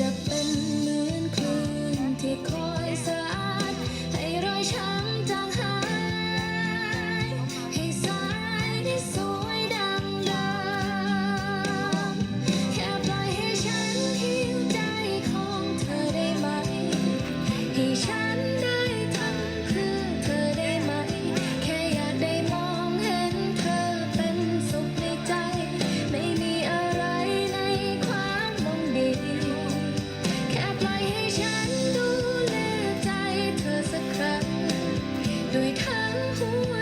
จะเป็นเหมือนคืนที่คอยสะอาด ให้รอยช้ำจางหาย ให้สายที่สวยดังดาวแค่ปล่อยให้ฉันหิวใจของเธอได้ไหมให้ฉัน ปล่อยให้ฉันดูแลใจเธอสักครั้ง ด้วยทั้งหัว